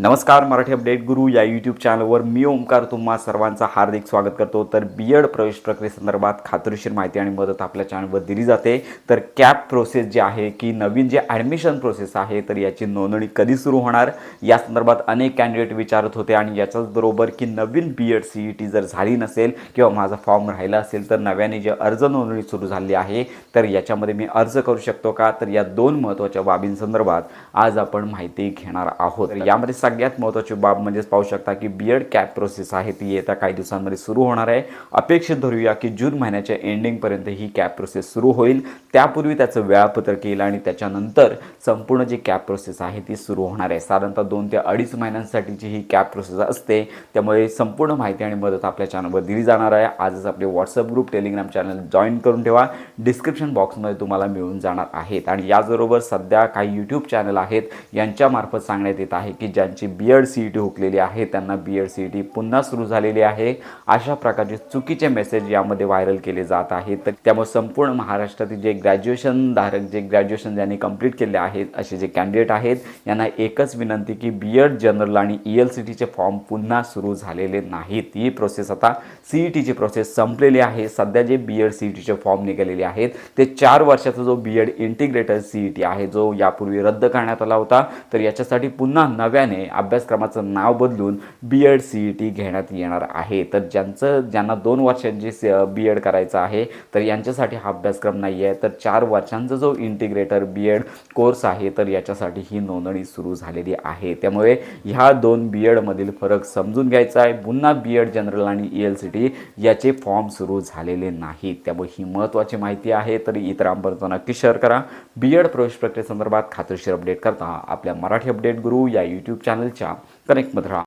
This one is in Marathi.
नमस्कार मराठी अपडेट गुरु या यूट्यूब चॅनलवर मी ओंकार तुम्हा सर्वांचं हार्दिक स्वागत करतो. तर बी एड प्रवेश प्रक्रियेसंदर्भात खात्रीशीर माहिती आणि मदत आपल्या चॅनलवर दिली जाते. तर कॅप प्रोसेस जी आहे की नवीन जे ॲडमिशन प्रोसेस आहे तर याची नोंदणी कधी सुरू होणार? या संदर्भात अनेक कॅन्डिडेट विचारत होते आणि याच्याच बरोबर की नवीन B Ed C E T जर झाली नसेल किंवा माझा फॉर्म राहिला असेल तर नव्याने जे अर्ज नोंदणी सुरू झाली आहे तर याच्यामध्ये मी अर्ज करू शकतो का? तर या दोन महत्त्वाच्या बाबींसंदर्भात आज आपण माहिती घेणार आहोत. तर यामध्ये सगळ्यात महत्त्वाची बाब म्हणजेच पाहू शकता की बी एड कॅप प्रोसेस आहे. ती येत्या काही दिवसांमध्ये सुरू होणार आहे. अपेक्षित धरूया की जून महिन्याच्या एंडिंगपर्यंत ही कॅप प्रोसेस सुरू होईल. त्यापूर्वी त्याचं वेळापत्रक येईल आणि त्याच्यानंतर संपूर्ण जी कॅप प्रोसेस आहे ती सुरू होणार आहे. साधारणतः दोन ते अडीच महिन्यांसाठीची ही कॅप प्रोसेस असते. त्यामुळे संपूर्ण माहिती आणि मदत आपल्या चॅनलवर दिली जाणार आहे. आजच आपले WhatsApp group Telegram channel join करून ठेवा. डिस्क्रिप्शन बॉक्समध्ये तुम्हाला मिळून जाणार आहेत. आणि याचबरोबर सध्या काही यूट्यूब चॅनल आहेत. यांच्यामार्फत सांगण्यात येत आहे की ज्यांची B Ed C E T हुकलेली आहे त्यांना B Ed C E T पुन्हा सुरू झालेली आहे. अशा प्रकारचे चुकीचे मेसेज यामध्ये व्हायरल केले जात आहेत. तर त्यामुळे संपूर्ण महाराष्ट्रातील जे ग्रॅज्युएशन धारक जे ग्रॅज्युएशन ज्यांनी कंप्लीट केले आहेत असे जे कॅन्डिडेट आहेत यांना एकच विनंती की बी एड जनरल आणि ई एल सी टीचे फॉर्म पुन्हा सुरू झालेले नाहीत. ही प्रोसेस आता सी ई टीची प्रोसेस संपलेली आहे. सध्या जे बी एड सी ई टीचे फॉर्म निघालेले आहेत ते चार वर्षाचा जो B Ed integrated C E T आहे जो यापूर्वी रद्द करण्यात आला होता तर याच्यासाठी पुन्हा नव्याने अभ्यासक्रमाचं नाव बदलून B Ed C E T घेण्यात येणार आहे. तर ज्यांचं ज्यांना दोन वर्षांची बी एड करायचं आहे तर यांच्यासाठी हा अभ्यासक्रम नाही आहे. तर चार वर्षांचा जो इंटिग्रेटर बी एड कोर्स आहे तर याच्यासाठी ही नोंदणी सुरू झालेली आहे. त्यामुळे ह्या दोन बी एडमधील फरक समजून घ्यायचा आहे. पुन्हा बी एड जनरल आणि ई एल सी टी याचे फॉर्म सुरू झालेले नाहीत. त्यामुळे ही महत्त्वाची माहिती आहे. तर इतरांपर्यंत नक्की शेअर करा. बी एड प्रवेश प्रक्रियेसंदर्भात खात्रीशीर अपडेट करता आपल्या मराठी अपडेट गुरु या यूट्यूब चॅनल चॅनलच्या कनेक्टमध्ये राहा.